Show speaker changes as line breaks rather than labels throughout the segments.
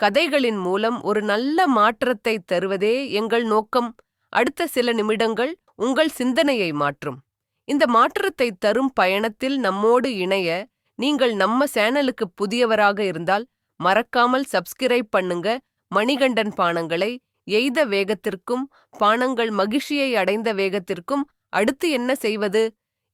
கதைகளின் மூலம் ஒரு நல்ல மாற்றத்தை தருவதே எங்கள் நோக்கம். அடுத்த சில நிமிடங்கள் உங்கள் சிந்தனையை மாற்றும். இந்த மாற்றத்தை தரும் பயணத்தில் நம்மோடு இணைய நீங்கள் நம்ம சேனலுக்கு புதியவராக இருந்தால் மறக்காமல் சப்ஸ்கிரைப் பண்ணுங்க. மணிகண்டன் பானங்களை எய்த வேகத்திற்கும் பானங்கள் மகிழ்ச்சியை அடைந்த வேகத்திற்கும் அடுத்து என்ன செய்வது?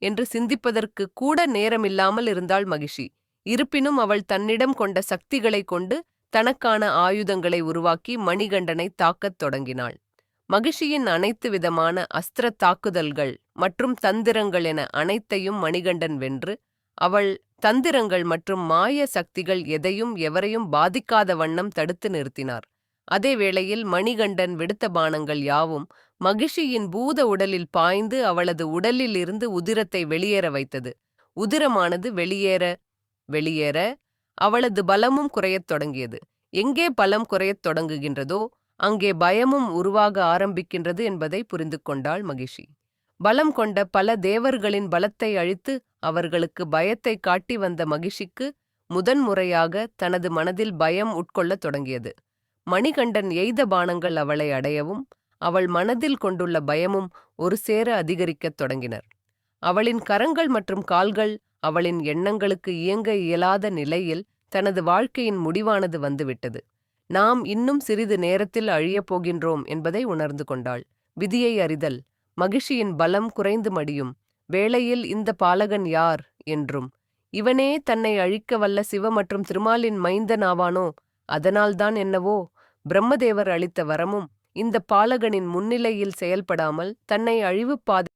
என்று சிந்திப்பதற்கு கூட நேரமில்லாமல் இருந்தாள் மகிஷி இருப்பினும் அவள் தன்னிடம் கொண்ட சக்திகளை கொண்டு தனக்கான ஆயுதங்களை உருவாக்கி மணிகண்டனை தாக்கத் தொடங்கினாள். மகிஷியின் அனைத்து விதமான அஸ்திர தாக்குதல்கள் மற்றும் தந்திரங்கள் என அனைத்தையும் மணிகண்டன் வென்று அவள் தந்திரங்கள் மற்றும் மாய சக்திகள் எதையும் எவரையும் பாதிக்காத வண்ணம் தடுத்து நிறுத்தினார். அதே வேளையில் மணிகண்டன் விடுத்த பானங்கள் யாவும் மகிஷியின் பூத உடலில் பாய்ந்து அவளது உடலில் இருந்து உதிரத்தை வெளியேற வைத்தது. உதிரமானது வெளியேற வெளியேற அவளது பலமும் குறையத் தொடங்கியது. எங்கே பலம் குறையத் தொடங்குகின்றதோ அங்கே பயமும் உருவாக ஆரம்பிக்கின்றது என்பதை புரிந்து கொண்டாள் மகிஷி. பலம் கொண்ட பல தேவர்களின் பலத்தை அழித்து அவர்களுக்கு பயத்தை காட்டி வந்த மகிஷிக்கு முதன்முறையாக தனது மனதில் பயம் உட்கொள்ளத் தொடங்கியது. மணிகண்டன் எய்த பானங்கள் அவளை அடையவும் அவள் மனதில் கொண்டுள்ள பயமும் ஒரு சேர அதிகரிக்கத் தொடங்கினர். அவளின் கரங்கள் மற்றும் கால்கள் அவளின் எண்ணங்களுக்கு இயங்க இயலாத நிலையில் தனது வாழ்க்கையின் முடிவானது வந்துவிட்டது. நாம் இன்னும் சிறிது நேரத்தில் அழியப் போகின்றோம் என்பதை உணர்ந்து கொண்டாள். விதியை அறிதல். மகிழ்ச்சியின் பலம் குறைந்து மடியும். வேளையில் இந்த பாலகன் யார்? என்றும். இவனே தன்னை அழிக்க வல்ல சிவ மற்றும் திருமாலின் மைந்தன் ஆவானோ? அதனால்தான் என்னவோ? பிரம்மதேவர் அளித்த வரமும் இந்த பாலகனின் முன்னிலையில் செயல்படாமல் தன்னை அழிவுப்பாதை